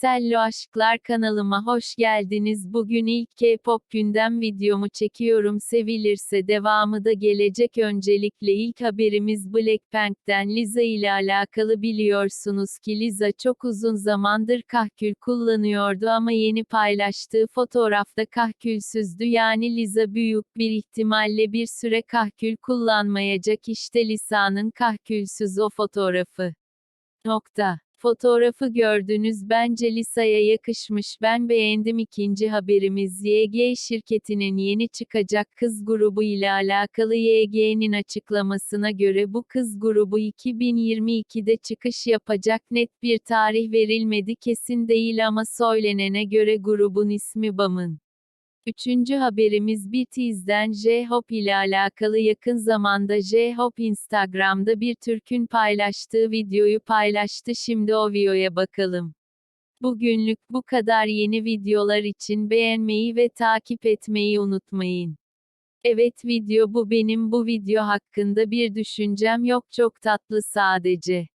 Sello Aşklar kanalıma hoş geldiniz. Bugün ilk K-pop gündem videomu çekiyorum. Sevilirse devamı da gelecek. Öncelikle ilk haberimiz Blackpink'ten Lisa ile alakalı biliyorsunuz ki Lisa çok uzun zamandır kahkül kullanıyordu ama yeni paylaştığı fotoğrafta kahkülsüzdü. Yani Lisa büyük bir ihtimalle bir süre kahkül kullanmayacak. İşte Lisa'nın kahkülsüz o fotoğrafı. Nokta. Fotoğrafı gördünüz. Bence Lisa'ya yakışmış. Ben beğendim. İkinci haberimiz YG şirketinin yeni çıkacak kız grubu ile alakalı YG'nin açıklamasına göre bu kız grubu 2022'de çıkış yapacak. Net bir tarih verilmedi. Kesin değil ama söylenene göre grubun ismi BAM'ın. Üçüncü haberimiz BTS'den J-Hope ile alakalı yakın zamanda J-Hope Instagram'da bir Türk'ün paylaştığı videoyu paylaştı şimdi o videoya bakalım. Bugünlük bu kadar yeni videolar için beğenmeyi ve takip etmeyi unutmayın. Evet video bu benim bu video hakkında bir düşüncem yok çok tatlı sadece.